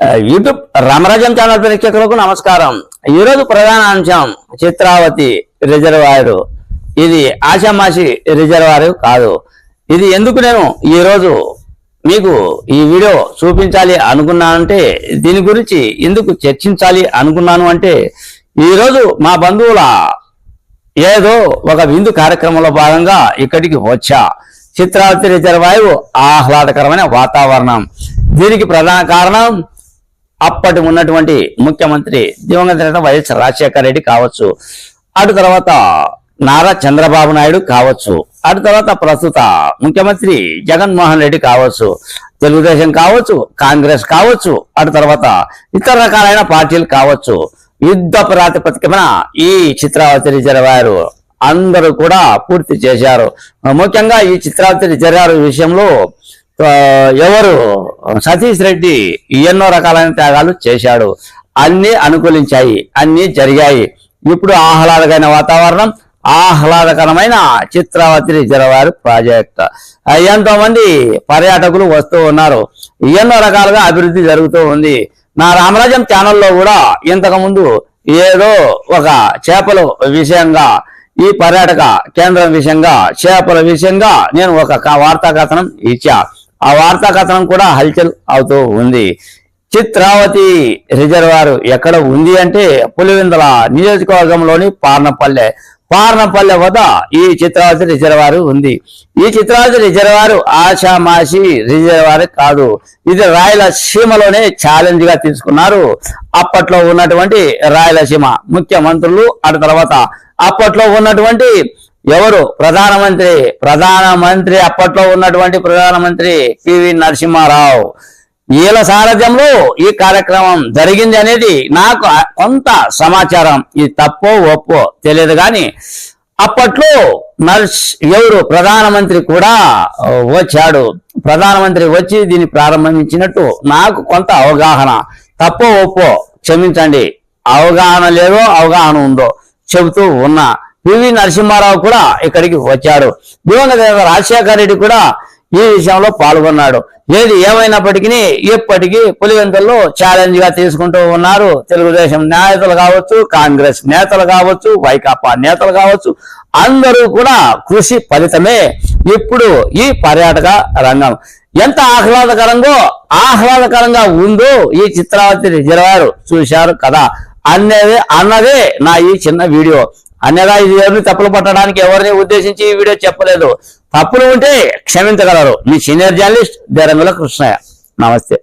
YouTube Ramarajam channel ప్రేక్షకులకు నమస్కారం. ఈరోజు ప్రధాన అంశం చిత్రావతి రిజర్వాయర్. ఇది ఆషామాషి రిజర్వాయర్ కాదు. ఇది ఎందుకు నేను ఈరోజు మీకు ఈ వీడియో చూపించాలి అనుకున్నానంటే దీని గురించి ఎందుకు చర్చించాలి అనుకున్నాను అంటే ఈరోజు మా బంధువుల ఏదో ఒక విందు కార్యక్రమంలో భాగంగా ఇక్కడికి వచ్చా. చిత్రావతి రిజర్వాయువు ఆహ్లాదకరమైన వాతావరణం. దీనికి ప్రధాన కారణం అప్పటి ఉన్నటువంటి ముఖ్యమంత్రి దివంగత నేత వైఎస్ రాజశేఖర రెడ్డి కావచ్చు. అటు తర్వాత నారా చంద్రబాబు నాయుడు కావచ్చు. అటు తర్వాత ప్రస్తుత ముఖ్యమంత్రి జగన్మోహన్ రెడ్డి కావచ్చు. తెలుగుదేశం కావచ్చు కాంగ్రెస్ కావచ్చు అటు తర్వాత ఇతర రకాలైన పార్టీలు కావచ్చు. యుద్ధ ప్రాతిపదికన ఈ చిత్రావతి రిజర్వాయర్ అందరూ కూడా పూర్తి చేశారు. ముఖ్యంగా ఈ చిత్రావతి రిజర్వాయర్ విషయంలో ఎవరు? సతీష్ రెడ్డి ఎన్నో రకాలైన త్యాగాలు చేశాడు. అన్ని అనుకూలించాయి అన్ని జరిగాయి. ఇప్పుడు ఆహ్లాదకరమైన వాతావరణం ఆహ్లాదకరమైన చిత్రావతి రిజర్వాయర్ ప్రాజెక్ట్. ఎంతో మంది పర్యాటకులు వస్తూ ఉన్నారు. ఎన్నో రకాలుగా అభివృద్ధి జరుగుతూ ఉంది. నా రామరాజ్యం ఛానల్లో కూడా ఇంతకుముందు ఏదో ఒక చేపల విషయంగా ఈ పర్యాటక కేంద్రం విషయంగా చేపల విషయంగా నేను ఒక వార్తా కథనం ఇచ్చా. ఆ వార్తా కథనం కూడా హల్చల్ అవుతూ ఉంది. చిత్రావతి రిజర్వాయర్ ఎక్కడ ఉంది అంటే పులివెందుల నియోజకవర్గంలోని పార్నపల్లె. పార్నపల్లె వద్ద ఈ చిత్రావతి రిజర్వాయర్ ఉంది. ఈ చిత్రావతి రిజర్వాయర్ ఆషామాషి రిజర్వాయర్ కాదు. ఇది రాయలసీమలోనే ఛాలెంజ్గా తీసుకున్నారు. అప్పట్లో ఉన్నటువంటి రాయలసీమ ముఖ్యమంత్రులు అటు తర్వాత అప్పట్లో ఉన్నటువంటి ఎవరు? ప్రధానమంత్రి. ప్రధానమంత్రి అప్పట్లో ఉన్నటువంటి ప్రధానమంత్రి పివి నరసింహారావు. వీళ్ళ సారథ్యంలో ఈ కార్యక్రమం జరిగింది అనేది నాకు కొంత సమాచారం. ఇది తప్పో ఒప్పో తెలియదు కానీ అప్పట్లో నర్స్ ఎవరు? ప్రధానమంత్రి కూడా వచ్చాడు. ప్రధానమంత్రి వచ్చి దీన్ని ప్రారంభించినట్టు నాకు కొంత అవగాహన. తప్పో ఒప్పో క్షమించండి. అవగాహన లేదో అవగాహన ఉందో చెబుతూ ఉన్నా. పివి నరసింహారావు కూడా ఇక్కడికి వచ్చాడు. దివంగత రాజశేఖర రెడ్డి కూడా ఈ విషయంలో పాల్గొన్నాడు. ఏది ఏమైనప్పటికీ ఇప్పటికీ పులివెందుల్లో ఛాలెంజ్గా తీసుకుంటూ ఉన్నారు. తెలుగుదేశం నేతలు కావచ్చు కాంగ్రెస్ నేతలు కావచ్చు వైకాపా నేతలు కావచ్చు అందరూ కూడా కృషి ఫలితమే ఇప్పుడు ఈ పర్యాటక రంగం. ఎంత ఆహ్లాదకరంగా ఆహ్లాదకరంగా ఉందో ఈ చిత్రావతి రిజర్వాయర్ చూశారు కదా. అన్నదే అన్నదే నా ఈ చిన్న వీడియో. అన్నగా ఇది ఎవరిని తప్పులు పట్టడానికి ఎవరిని ఉద్దేశించి ఈ వీడియో చెప్పలేదు. తప్పులు ఉంటే క్షమించగలరు. మీ సీనియర్ జర్నలిస్ట్ దేరంగుల కృష్ణయ్య. నమస్తే.